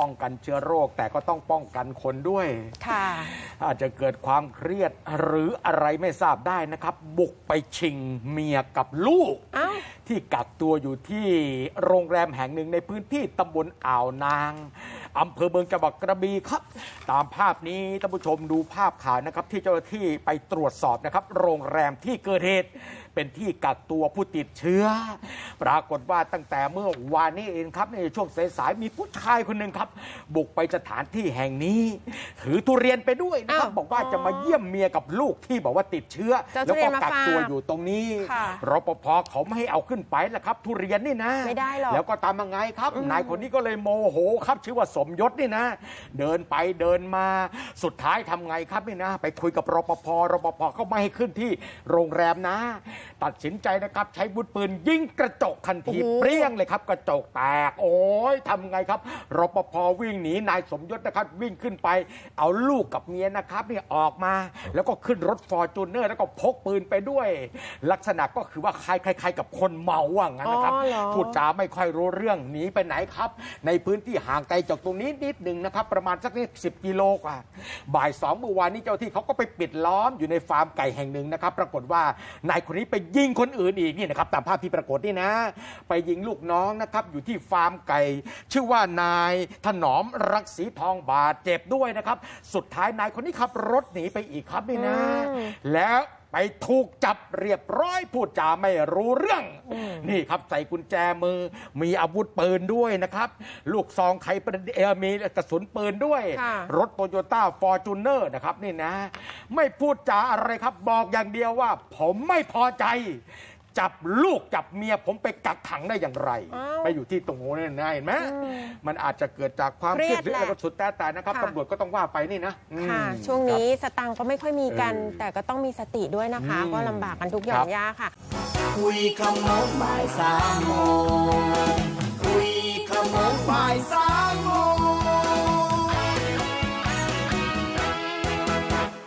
ป้องกันเชื้อโรคแต่ก็ต้องป้องกันคนด้วย ค่ะ อาจจะเกิดความเครียดหรืออะไรไม่ทราบได้นะครับ บุกไปชิงเมียกับลูก เอ้า ที่กักตัวอยู่ที่โรงแรมแห่งหนึ่งในพื้นที่ตำบลอ่าวนางอำเภอเมืองจังหวัดกระบี่ครับ ตามภาพนี้ท่านผู้ชมดูภาพข่าวนะครับ ที่เจ้าหน้าที่ไปตรวจสอบนะครับ โรงแรมที่เกิดเหตุ เป็นที่กักตัวผู้ติดเชื้อ ปรากฏว่าตั้งแต่เมื่อวานนี้เองครับในช่วงสายๆมีผู้ชายคนหนึ่งครับ บุกไปสถานที่แห่งนี้ ถือทุเรียนไปด้วยนะครับ อ้าวบอกว่าจะมาเยี่ยมเมียกับลูกที่บอกว่าติดเชื้อ จะเอาแล้วทุเรีก็ยนมากักตัวฝากอยู่ตรงนี้ค่ะ รปภเขาไม่ให้เอาขึ้นไปละครับ ทุเรียนนี่นะ ไม่ได้หรอก แล้วก็ตามมาไงครับ นายคนนี้ก็เลยโมโหครับ ชื่อว่าสมยศนี่นะ เดินไปเดินมาสุดท้ายทำไงครับนี่นะ ไปคุยกับรปภรปภเขาไม่ให้ขึ้นที่โรงแรมนะตัดสินใจนะครับใช้บุตปืนยิงกระจกทันทีโอ้โหเปรี้ยงเลยครับ กระจกแตก โอ้ยทำไงครับรปภวิ่งหนีนายสมยศนะครับ วิ่งขึ้นไป เอาลูกกับเมียนะครับเนี่ยออกมา แล้วก็ขึ้นรถฟอร์จูเนอร์แล้วก็พกปืนไปด้วย ลักษณะก็คือว่าคล้ายๆกับคนเมาว่างั้นนะครับอ๋อเหรอ พูดจาไม่ค่อยรู้เรื่องหนีไปไหนครับ ในพื้นที่ห่างไกลจากตรงนี้นิดหนึ่งนะครับ ประมาณสักนิดสิบกิโลกว่าบ่ายสองเมื่อวานนี้เจ้าที่เขาก็ไปปิดล้อมอยู่ในฟาร์มไก่แห่งหนึ่งนะครับ ปรากฏว่านายคนนี้ไปยิงคนอื่นอีกนี่นะครับตามภาพที่ปรากฏนี่นะ ไปยิงลูกน้องนะครับอยู่ที่ฟาร์มไก่ ชื่อว่านายถนอมรักสีทองบาดเจ็บด้วยนะครับ สุดท้ายนายคนนี้ขับรถหนีไปอีกครับนี่นะอืมแล้ว ไปถูกจับเรียบร้อยพูดจาไม่รู้เรื่อง นี่ครับใส่กุญแจมือ มีอาวุธปืนด้วยนะครับ ลูกซองไขประเอ่อมีกระสุนปืนด้วยค่ะรถโตโยต้าฟอร์จูเนอร์นะครับนี่นะ ไม่พูดจาอะไรครับบอกอย่างเดียวว่า ผมไม่พอใจ จับลูกจับเมียผมไปกักขังได้อย่างไร อ้าวไปอยู่ที่ตรงโน้นนี่นะเห็นไหมมันอาจจะเกิดจากความเครียดหรืออะไรก็สุดแต่แต่นะครับค่ะ ตำรวจก็ต้องว่าไปนี่นะอืมค่ะ ช่วงนี้สตังค์ก็ไม่ค่อยมีกัน เออแต่ก็ต้องมีสติด้วยนะคะ อืมก็ลำบากกันทุกหย่อครันบยาค่ะ คุยขโมงบ่ายสามโมงคุยขโมงบ่ายสา